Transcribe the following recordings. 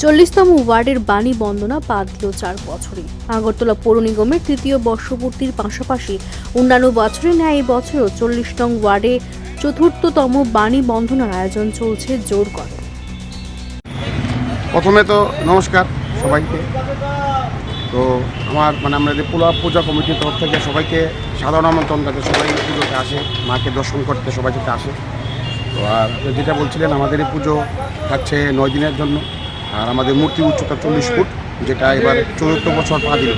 চল্লিশতম ওয়ার্ডের বাণী বন্দনা পা দিল চার বছরে। আগরতলা পৌর নিগমের তৃতীয় বর্ষপূর্তির পাশাপাশি অন্যান্য বছরে ন্যায় এই বছরও চল্লিশ নং ওয়ার্ডে চতুর্থতম বাণী বন্দনার আয়োজন চলছে জোর করে। প্রথমে তো নমস্কার সবাইকে। তো আমার মানে আমাদের পোলা পূজা কমিটির তরফ থেকে সবাইকে সাধারণ আমন্ত্রণ যাতে সবাই পুজোতে আসে, মাকে দর্শন করতে সবাই যাতে আসে। তো আর যেটা বলছিলেন, আমাদের এই পুজো থাকছে নয় দিনের জন্য। আর আমাদের মূর্তি উচ্চতা চল্লিশ ফুট, যেটা এবার চতুর্থ বছর পা দিল।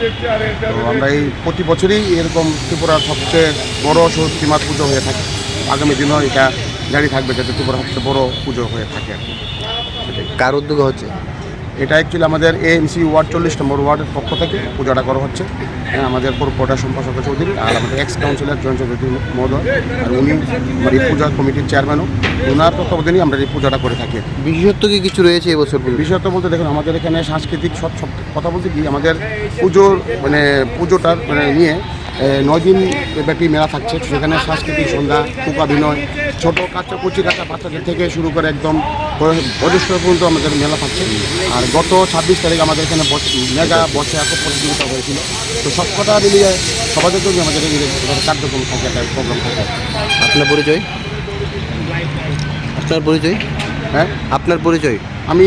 তো আমরা এই প্রতি বছরই এরকম ত্রিপুরার সবচেয়ে বড় সরস্বতী মার পুজো হয়ে থাকে। আগামী দিনও এটা জারি থাকবে, যাতে ত্রিপুরার সবচেয়ে বড় পুজো হয়ে থাকে আর কি। কার উদ্যোগ হচ্ছে? এটা অ্যাকচুয়ালি আমাদের এএমসি ওয়ার্ড চল্লিশ নম্বর ওয়ার্ডের পক্ষ থেকে পূজাটা করা হচ্ছে। হ্যাঁ, আমাদের পৌরপোটা সম্পাদক চৌধুরী আর আমাদের এক্স কাউন্সিলর জয়ন্ত চৌধুরী মহোদয় আর উনি এই পূজা কমিটির চেয়ারম্যানও ওনার তত্ত্বাবধানেই আমরা এই পূজাটা করে থাকি। বিশেষত্ব কি কিছু রয়েছে এবছর পুজো বিশেষত বলতে দেখুন আমাদের এখানে সাংস্কৃতিক সব সব কথা বলতে কি আমাদের পুজোর মানে পুজোটার মানে নিয়ে নয় দিন ব্যাপী মেলা থাকছে। সেখানে সাংস্কৃতিক সন্ধ্যা কুকাভিনয় ছোটো কাচ্চা কুচি কাচ্চা বাচ্চাদের থেকে শুরু করে একদম বয়োজ্যেষ্ঠ পর্যন্ত আমাদের মেলা থাকছে। আর গত ছাব্বিশ তারিখ আমাদের এখানে মেগা বসে এত প্রতিযোগিতা হয়েছিল। তো সব কটা মিলিয়ে সবাদের জন্য আমাদের এই কার্যক্রম থাকে একটা প্রোগ্রাম থাকে। আপনার পরিচয়? আপনার পরিচয়? হ্যাঁ? আপনার পরিচয়? আমি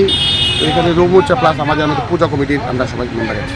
এখানে রঘুচা প্লাস আমাদের আমাদের পূজা কমিটির আমরা সবাই মেম্বার আছি।